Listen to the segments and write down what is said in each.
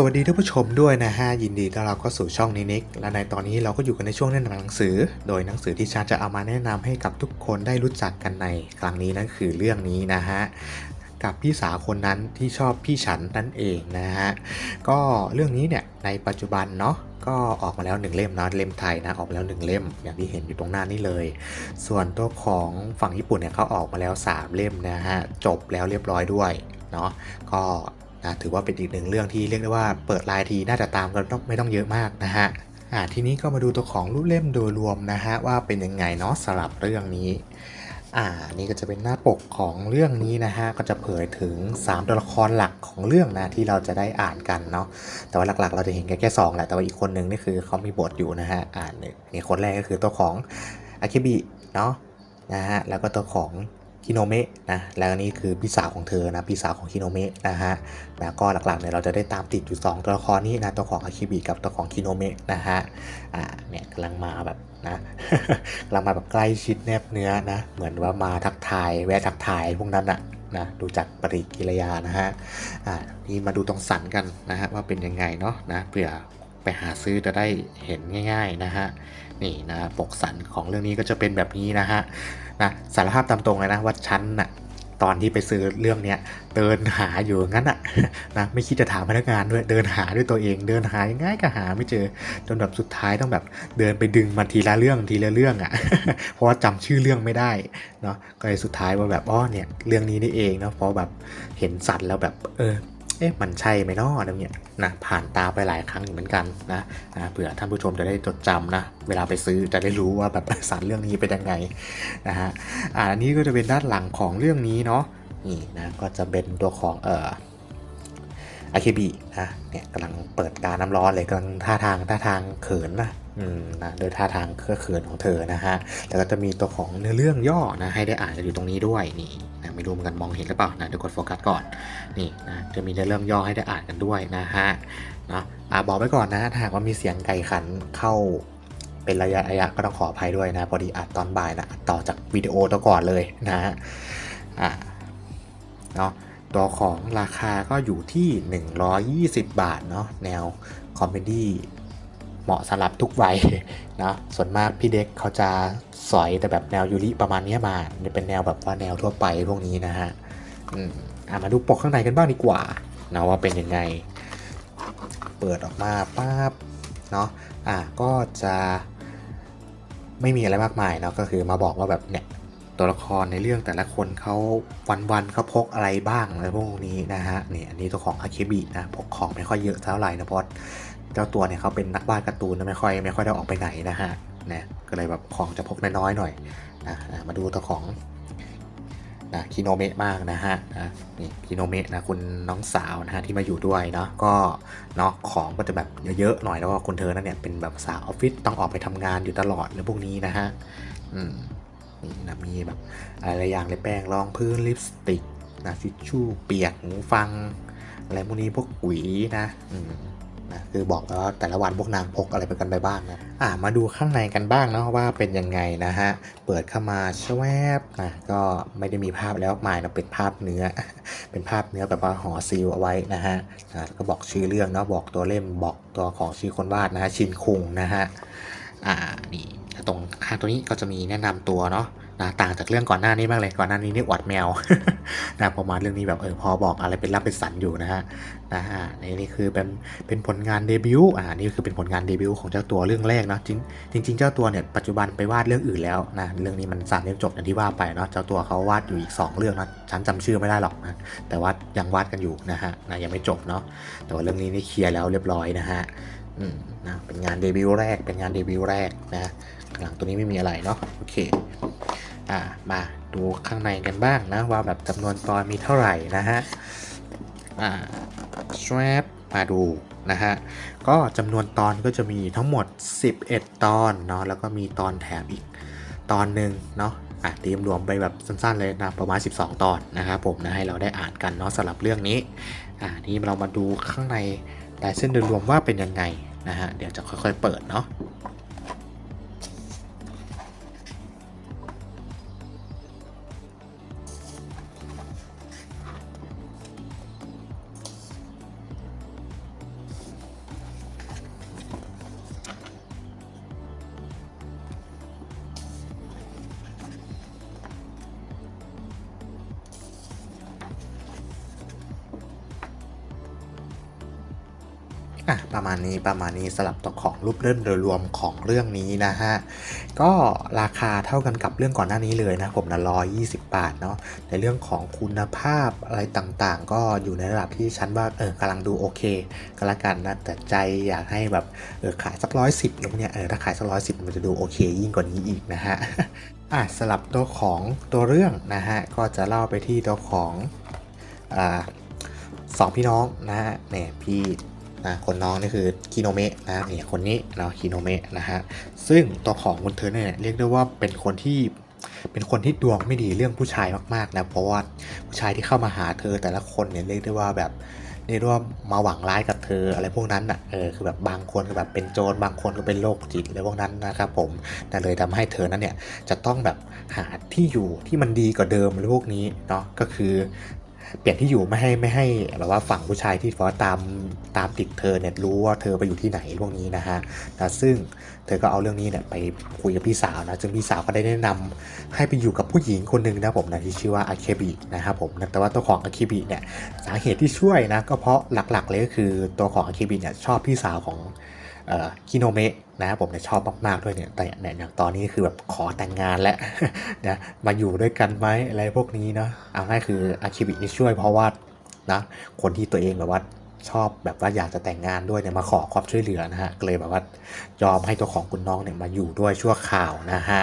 สวัสดีท่านผู้ชมด้วยนะฮะยินดีต้อนรับเข้าสู่ช่องนินิกและในตอนนี้เราก็อยู่กันในช่วงแนะนำหนังสือ โดยหนังสือที่ชาจะเอามาแนะนำให้กับทุกคนได้รู้จักกันในครั้งนี้นั่นคือเรื่องนี้นะฮะกับพี่สาวคนนั้นที่ชอบพี่ฉันนั่นเองนะฮะก็เรื่องนี้เนี่ยในปัจจุบันเนาะก็ออกมาแล้วหนึ่งเล่มนะเล่มไทยนะออกมาแล้วหนึ่งเล่มอย่างที่เห็นอยู่ตรงหน้านี้เลย ส่วนตัวของฝั่งญี่ปุ่นเนี่ยเขาออกมาแล้ว 3 เล่มนะฮะจบแล้วเรียบร้อยด้วยเนาะก็ นะถือว่าเป็นอีกหนึ่งเรื่องที่เรียกได้ว่าเปิดรายทีน่าจะตามกันไม่ต้องเยอะมากนะฮะอ่าทีนี้ก็มาดูตัวของรูปเล่มโดยรวมนะฮะว่าเป็นยังไงเนาะสำหรับเรื่องนี้อ่านี่ก็จะเป็นหน้าปกของเรื่องนี้นะฮะก็จะเผยถึง 3 ตัวละครหลักของเรื่องนะที่เราจะได้อ่านกันเนาะแต่ว่าหลักๆ เราจะเห็นแค่แค่สองแหละแต่ว่าอีกคนนึงนี่คือเขามีบทอยู่นะฮะอ่านหนึ่งนี่คนแรกก็คือตัวของอากิบิเนาะนะฮะแล้วก็ตัวของ คิโนเมะนะแล้วนี่คือพี่สาวของเธอนะพี่สาวของคิโนเมะนะฮะแล้วก็หลักๆเนี่ยเราจะได้ตามติดอยู่ 2 ตัวละครนี้นะตัวของอากิบิกับตัวของคิโนเมะนะฮะอ่าเนี่ยกำลังมาแบบนะกำลังมาแบบใกล้ชิดแนบเนื้อนะเหมือนว่ามาทักทายแวะทักทายพวกนั้นอะนะดูจากปฏิกิริยานะฮะอ่านี่มาดูตรงสันกันนะฮะว่าเป็นยังไงเนาะนะเผื่อ ไปหาซื้อจะได้เห็นง่าย ๆนะฮะนี่นะปกสันของเรื่องนี้ก็จะเป็นแบบนี้นะฮะนะสารภาพตามตรงเลยนะว่าฉันน่ะตอนที่ไปซื้อเรื่องเนี้ยเดินหาอยู่งั้นอะนะไม่คิดจะถามพนักงานด้วยเดินหาด้วยตัวเอง เดินหายังไงก็หาไม่เจอจนแบบสุดท้ายต้องแบบเดินไปดึงมาทีละเรื่องทีละเรื่องอะเพราะว่าจำชื่อเรื่องไม่ได้เนาะก็เลยสุดท้ายว่าแบบอ๋อเนี่ยเรื่องนี้นี่เองเนาะเพราะแบบเห็นสัตว์แล้วแบบเออ เอ๊ะมันใช่ไหมเนาะอะไรเงี้ยนะผ่านตาไปหลายครั้งอยู่เหมือนกันนะนะเผื่อท่านผู้ชมจะได้จดจำนะเวลาไปซื้อจะได้รู้ว่าแบบสารเรื่องนี้เป็นยังไงนะฮะอ่าอันนี้ก็จะเป็นด้านหลังของเรื่องนี้เนาะนี่นะก็จะเป็นตัวของเอ่ออาเคบินะเนี่ยกำลังเปิดการน้ำร้อนเลยกำลังท่าทางท่าทางเขินนะ อืมนะโดยท่าทางเครือเขินของเธอนะฮะ แล้วก็จะมีตัวของเนื้อเรื่องย่อนะให้ได้อ่านกันอยู่ตรงนี้ด้วยนี่นะไม่รู้เหมือนกันมองเห็นหรือเปล่านะเดี๋ยวกดโฟกัสก่อนนี่นะจะมีในเรื่องย่อให้ได้อ่านกันด้วยนะฮะเนาะอ่าบอกไว้ก่อนนะถ้าหากว่ามีเสียงไก่ขันเข้าเป็นระยะระยะก็ต้องขออภัยด้วยนะพอดีอัดตอนบ่ายนะอัดต่อจากวิดีโอตัวก่อนเลยนะฮะอ่าเนาะตัวของราคาก็อยู่ที่ 120 บาทเนาะแนวคอมเมดี้ เหมาะสำหรับทุกวัยนะส่วนมากพี่เด็กเขาจะสอยแต่แบบแนวยูริประมาณนี้มาจะเป็นแนวแบบว่าแนวทั่วไปพวกนี้นะฮะอืมอะมาดูปกข้างในกันบ้างดีกว่านะว่าเป็นยังไง เปิดออกมาปั๊บเนาะอะก็จะไม่มีอะไรมากมายเนาะก็คือมาบอกว่าแบบเนี่ยตัวละครในเรื่องแต่ละคนเขาวันๆเขาพกอะไรบ้างอะไรพวกนี้นะฮะเนี่ยอันนี้ตัวของอาเคบินะพกของไม่ค่อยเยอะเท่าไหร่นะเพราะ เจ้าตัวเนี่ยเขาเป็นนักวาดการ์ตูนนะไม่ค่อยไม่ค่อยได้ออกไปไหนนะฮะนะก็เลยแบบของจะพกน้อยๆหน่อยนะอะมาดูตัวของนะคิโนเมะมากนะฮะนะนี่คิโนเมะนะคุณน้องสาวนะฮะที่มาอยู่ด้วยเนาะก็เนาะของก็จะแบบเยอะๆหน่อยแล้วก็คุณเธอนั่นเนี่ยเป็นแบบสาวออฟฟิศต้องออกไปทำงานอยู่ตลอดเลยพวกนี้นะฮะอืมนี่นะมีแบบอะไรยอย่างเลยแป้งรองพื้นลิปสติกนะทิชชู่เปียกหูฟังอะไรพวกนี้พวกหวีนะอืม นะคือบอกแล้วว่าแต่ละวันพวกนางพกอะไรไปกันไปบ้างนะอ่ามาดูข้างในกันบ้างเนาะว่าเป็นยังไงนะฮะเปิดเข้ามาชแวบนะก็ไม่ได้มีภาพแล้วมายนะเป็นภาพเนื้อ เป็นภาพเนื้อแบบว่าห่อซีลเอาไว้นะฮะอ่าแล้วก็บอกชื่อเรื่องเนาะบอกตัวเล่มบอกตัวของชื่อคนวาดนะฮะชินคุงนะฮะอ่านี่ ตรงข้างตัวนี้ก็จะมีแนะนำตัวเนาะนะต่างจากเรื่องก่อนหน้านี้มากเลยก่อนหน้านี้นี่อวดแมวนะพอมาเรื่องนี้แบบเออพอบอกอะไรเป็นรับเป็นสันอยู่นะฮะนะฮะนี่นี่คือเป็นเป็นผลงานเดบิวต์อ่านี่คือเป็นผลงานเดบิวต์ของเจ้าตัวเรื่องแรกเนาะจริงจริงเจ้าตัวเนี่ยปัจจุบันไปวาดเรื่องอื่นแล้วนะเรื่องนี้มันสามเล่มจบอย่างที่ว่าไปเนาะเจ้าตัวเขาวาดอยู่อีก 2 เรื่องนะฉันจำชื่อไม่ได้หรอกนะแต่ว่ายังวาดกันอยู่นะฮะนะยังไม่จบเนาะแต่ว่าเรื่องนี้นี่เคลียร์แล้วเรียบร้อยนะฮะ นะเป็นงานเดบิวต์แรก เป็นงานเดบิวต์แรกนะข้างหลังตัวนี้ไม่มีอะไรเนาะโอเคอ่ามาดูข้างในกันบ้างนะว่าแบบจำนวนตอนมีเท่าไหร่นะฮะอ่า strap มาดูนะฮะก็จำนวนตอนก็จะมีทั้งหมด 11 ตอนเนาะแล้วก็มีตอนแถมอีกตอนหนึ่งเนาะอะตีมรวมไปแบบสั้นๆเลยนะประมาณ 12 ตอนนะครับผมนะให้เราได้อ่านกันเนาะสำหรับเรื่องนี้อ่านี่เรามาดูข้างในลายเส้นโดยรวมว่าเป็นยังไง นะฮะ เดี๋ยวจะค่อยๆเปิดเนาะ อะประมาณนี้ประมาณนี้สลับตัวของรูปเล่มโดยรวมของเรื่องนี้นะฮะก็ราคาเท่ากันกับเรื่องก่อนหน้านี้เลยนะผมนะร้อยยี่สิบบาทเนาะในเรื่องของคุณภาพอะไรต่างๆ ก็อยู่ในระดับที่ฉันว่าเออกำลังดูโอเคก็แล้วกันนะแต่ใจอยากให้แบบเออขายสักร้อยสิบแล้วเนี่ยเออถ้าขายสักร้อยสิบมันจะดูโอเค ยิ่งกว่านี้อีกนะฮะอะสลับตัวของตัวเรื่องนะฮะก็จะเล่าไปที่ตัวของอ่าสองพี่น้องนะฮะเนี่ยพี่ นะคนน้องนี่คือคิโนเมะนะเนี่ยคนนี้เนาะคิโนเมะนะฮะซึ่งตัวของคุณเธอเนี่ยเรียกได้ว่าเป็นคนที่เป็นคนที่ดวงไม่ดีเรื่องผู้ชายมากๆนะเพราะว่าผู้ชายที่เข้ามาหาเธอแต่ละคนเนี่ยเรียกได้ว่าแบบเรียกว่ามาหวังร้ายกับเธออะไรพวกนั้นอะเออคือแบบบางคนก็แบบเป็นโจรบางคนก็เป็นโรคจิตอะไรพวกนั้นนะครับผมนั่นเลยทำให้เธอนั้นเนี่ยจะต้องแบบหาที่อยู่ที่มันดีกว่าเดิมอะไรพวกนี้เนาะก็คือ เปลี่ยนที่อยู่ไม่ให้ไม่ให้แบบว่าฝั่งผู้ชายที่ว่าตามตามติดเธอเนี่ยรู้ว่าเธอไปอยู่ที่ไหนพวกนี้นะฮะนะซึ่งเธอก็เอาเรื่องนี้เนี่ยไปคุยกับพี่สาวนะซึ่งพี่สาวก็ได้แนะนำให้ไปอยู่กับผู้หญิงคนหนึ่งนะผมนะที่ชื่อว่าอาเคบินะครับผมนะแต่ว่าตัวของอาเคบิเนี่ยสาเหตุที่ช่วยนะก็เพราะหลักๆเลยก็คือตัวของอาเคบิเนี่ยชอบพี่สาวของ คิโนเมะนะผมเนี่ยชอบมากๆด้วยเนี่ยแต่เนี่ยอย่างตอนนี้คือแบบขอแต่งงานแล้วนะมาอยู่ด้วยกันไหมอะไรพวกนี้เนาะเอาง่ายคืออาคิบินี่ช่วยเพราะว่านะคนที่ตัวเองแบบว่าชอบแบบว่าอยากจะแต่งงานด้วยเนี่ยมาขอความช่วยเหลือนะฮะเลยแบบว่ายอมให้ตัวของคุณน้องเนี่ยมาอยู่ด้วยชั่วคราวนะฮะ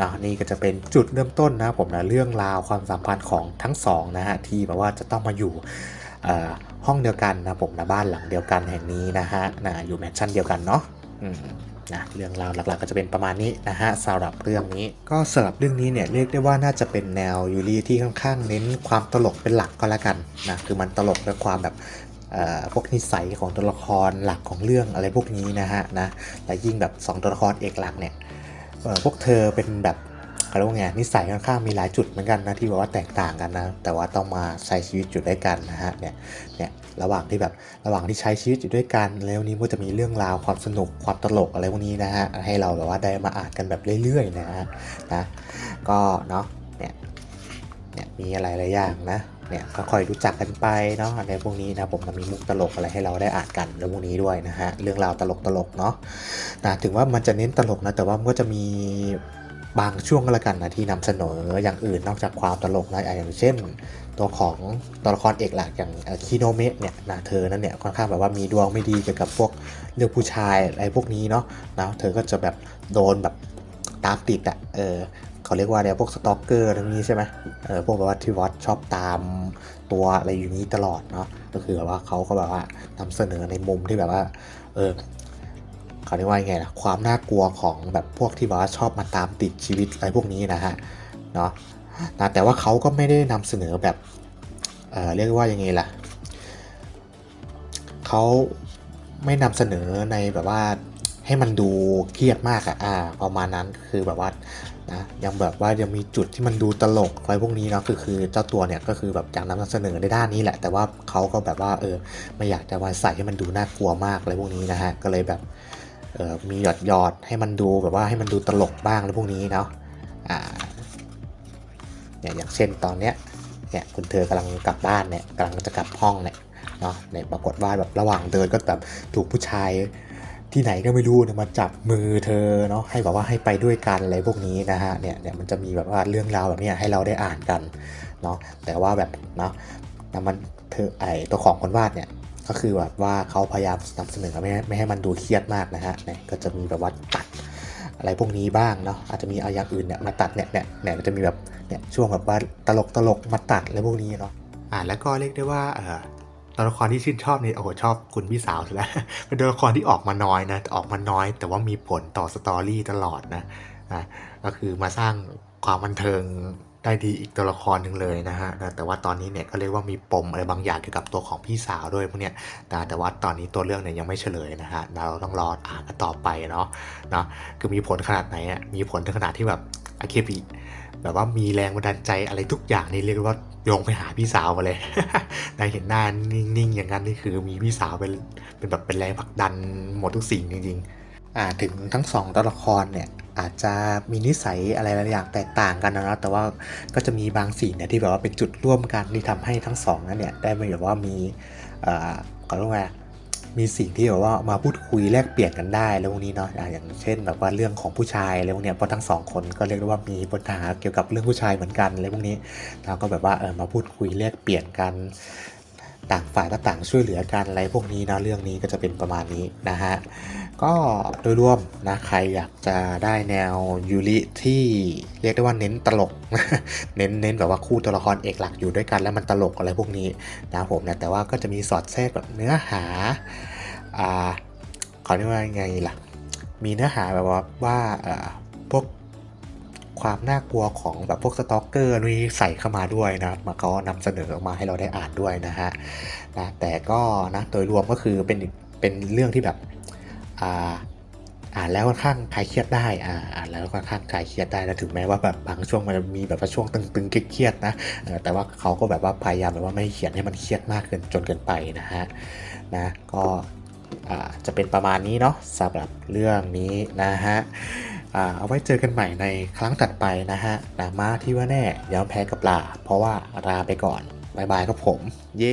นะนี่ก็จะเป็นจุดเริ่มต้นนะผมนะเรื่องราวความสัมพันธ์ของทั้งสองนะฮะที่แบบว่าจะต้องมาอยู่ ห้องเดียวกันนะผมนะบ้านหลังเดียวกันแห่งนี้นะฮะนะอยู่แมนชั่นเดียวกันเนาะนะเรื่องราวหลักๆก็จะเป็นประมาณนี้นะฮะสำหรับเรื่องนี้ ก็สำหรับเรื่องนี้เนี่ยเรียกได้ว่าน่าจะเป็นแนวยูรีที่ค่อนข้างเน้นความตลกเป็นหลักก็แล้วกันนะคือมันตลกด้วยความแบบเอ่อพวกนิสัยของตัวละครหลักของเรื่องอะไรพวกนี้นะฮะนะและยิ่งแบบสองตัวละครเอกหลักเนี่ยเอ่อพวกเธอเป็นแบบ เขาเรียกว่าไงนิสัยค่อนข้างมีหลายจุดเหมือนกันนะที่แบบว่าแตกต่างกันนะ แต่ว่าต้องมาใช้ชีวิตอยู่ด้วยกันนะฮะเนี่ยเนี่ยระหว่างที่แบบระหว่างที่ใช้ชีวิตอยู่ด้วยกัน แล้วนี้ก็จะมีเรื่องราวความสนุกความตลกอะไรพวกนี้นะฮะให้เราแบบว่าได้มาอ่านกันแบบเรื่อยๆนะฮะนะก็เนาะเนี่ยเนี่ยมีอะไรหลายอย่างนะเนี่ยก็ค่อยรู้จักกันไปเนาะอะไรพวกนี้นะผมจะมีมุกตลกอะไรให้เราได้อ่านกันเรื่องพวกนี้ด้วยนะฮะเรื่องราวตลกตลกๆเนาะนะถึงว่ามันจะเน้นตลกนะแต่ว่ามันก็จะมี บางช่วงก็แล้วกันนะที่นำเสนออย่างอื่นนอกจากความตลกนะอะอย่างเช่น ตัวของตัวละครเอกหลักอย่างคิโนเมะเนี่ยนะเธอนั้นเนี่ยค่อนข้างแบบว่ามีดวงไม่ดีเกี่ยวกับพวกเรื่องผู้ชายอะไรพวกนี้เนาะนะเธอก็จะแบบโดนแบบตามติดอะเออเขาเรียกว่าอะไรพวกสตอกเกอร์ทั้งนี้ใช่ไหมเออพวกแบบว่าที่วอตชอบตามตัวอะไรอยู่นี้ตลอดเนาะก็คือแบบว่าเขาก็แบบว่านำเสนอในมุมที่แบบว่าเออ เขาเรียกว่าไงล่ะความน่ากลัวของแบบพวกที่ว่าชอบมาตามติดชีวิตอะไรพวกนี้นะฮะเนาะนะแต่ว่าเขาก็ไม่ได้นำเสนอแบบเเรียกว่ายังไงล่ะเขาไม่นำเสนอในแบบว่าให้มันดูเครียดมากอะอ่าประมาณนั้นคือแบบว่านะยังแบบว่ายังมีจุดที่มันดูตลกอะไรพวกนี้เนาะคือคือเจ้าตัวเนี่ยก็คือแบบอยากนำเสนอในด้านนี้แหละ แต่ว่าเขาก็แบบว่าเออไม่อยากจะมาใส่ให้มันดูน่ากลัวมากอะไรพวกนี้นะฮะก็เลยแบบ เออมีหยอดหยอดให้มันดูแบบว่าให้มันดูตลกบ้างอะไรพวกนี้เนาะอ่าเนี่ยอย่างเช่นตอนเนี้ยเนี่ยคุณเธอกำลังกลับบ้านเนี่ยกำลังจะกลับห้องเนี่ยเนาะเนี่ยปรากฏว่าแบบระหว่างเดินก็แบบถูกผู้ชายที่ไหนก็ไม่รู้เนี่ยมาจับมือเธอเนาะให้แบบว่าให้ไปด้วยกันอะไรพวกนี้นะฮะเนี่ยเนี่ยมันจะมีแบบว่าเรื่องราวแบบนี้ให้เราได้อ่านกันเนาะแต่ว่าแบบเนาะนะมันเธอไอตัวของคนวาดเนี่ย ก็คือแบบว่าเขาพยายามนำเสนอไม่ให้ไม่ให้มันดูเครียดมากนะฮะเนี่ยก็จะมีแบบว่าตัดอะไรพวกนี้บ้างเนาะอาจจะมีอาอย่างอื่นเนี่ยมาตัดเนี่ยเนี่ยเนี่ยจะมีแบบเนี่ยช่วงแบบว่าตลกตลกมาตัดอะไรพวกนี้เนาะอ่าแล้วก็เรียกได้ว่าเออตัวละครที่ชื่นชอบนี่โอ้โหชอบคุณพี่สาวสุดแล้วเป็นตัวละครที่ออกมาน้อยนะออกมาน้อย แต่ว่ามีผลต่อสตอรี่ตลอดนะอ่าก็คือมาสร้างความบันเทิง ได้ดีอีกตัวละครหนึ่งเลยนะฮะแต่ว่าตอนนี้เนี่ยก็เรียกว่ามีปมอะไรบางอย่างเกี่ยวกับตัวของพี่สาวด้วยพวกเนี้ยแต่แต่ว่าตอนนี้ตัวเรื่องเนี่ยยังไม่เฉลยนะฮะเราต้องรออ่านกันต่อไปเนาะเนาะคือมีผลขนาดไหนอะมีผลถึงขนาดที่แบบอาเคบิแบบว่ามีแรงบันดาลใจอะไรทุกอย่างนี่เรียกว่าโยงไปหาพี่สาวมาเลยได้เห็นหน้านิ่งๆอย่างนั้นนี่คือมีพี่สาวเป็นเป็นแบบเป็นแรงผลักดันหมดทุกสิ่งจริงๆอ่าถึงทั้งสองตัวละครเนี่ย อาจจะมีนิสัยอะไรหลายอย่างแตกต่างกันนะแต่ว่าก็จะมีบางสิ่งเนี่ยที่แบบว่าเป็นจุดร่วมกันที่ทำให้ทั้งสองนั้นเนี่ยได้มาแบบว่ามีเอ่อเขาเรียกว่ามีสิ่งที่แบบว่ามาพูดคุยแลกเปลี่ยนกันได้แล้วพวกนี้เนาะอย่างเช่นแบบว่าเรื่องของผู้ชายอะไรพวกเนี้ยเพราะทั้งสองคนก็เรียกว่ามีปัญหาเกี่ยวกับเรื่องผู้ชายเหมือนกันอะไรพวกนี้เราก็แบบว่าเออมาพูดคุยแลกเปลี่ยนกัน ต่างฝ่ายก็ต่างช่วยเหลือกันอะไรพวกนี้นะเรื่องนี้ก็จะเป็นประมาณนี้นะฮะก็โดยรวมนะใครอยากจะได้แนวยูริที่เรียกได้ว่าเน้นตลก เน้นเน้นแบบว่าคู่ตัวละครเอกหลักอยู่ด้วยกันแล้วมันตลกอะไรพวกนี้นะผมนะแต่ว่าก็จะมีสอดแทรกแบบเนื้อหาอ่าเขาเรียกว่าไงล่ะมีเนื้อหาแบบว่าว่า ความน่ากลัวของแบบพวกสตอกเกอร์นี่ใส่เข้ามาด้วยนะมาเขานำเสนอออกมาให้เราได้อ่านด้วยนะฮะนะแต่ก็นะโดยรวมก็คือเป็นเป็นเรื่องที่แบบอ่าอ่านแล้วค่อนข้างคลายเครียดได้อ่าอ่านแล้วค่อนข้างคลายเครียดได้นะถึงแม้ว่าแบบบางช่วงมันมีแบบว่าช่วงตึงๆเครียดๆนะแต่ว่าเขาก็แบบว่าพยายามแบบว่าไม่เขียนให้มันเครียดมากเกินจนเกินไปนะฮะนะก็จะเป็นประมาณนี้เนาะสำหรับเรื่องนี้นะฮะ เอาไว้เจอกันใหม่ในครั้งถัดไปนะฮะนามาที่ว่าแน่ยอมแพ้กับลา เพราะว่าลาไปก่อนบายบายครับผม เย้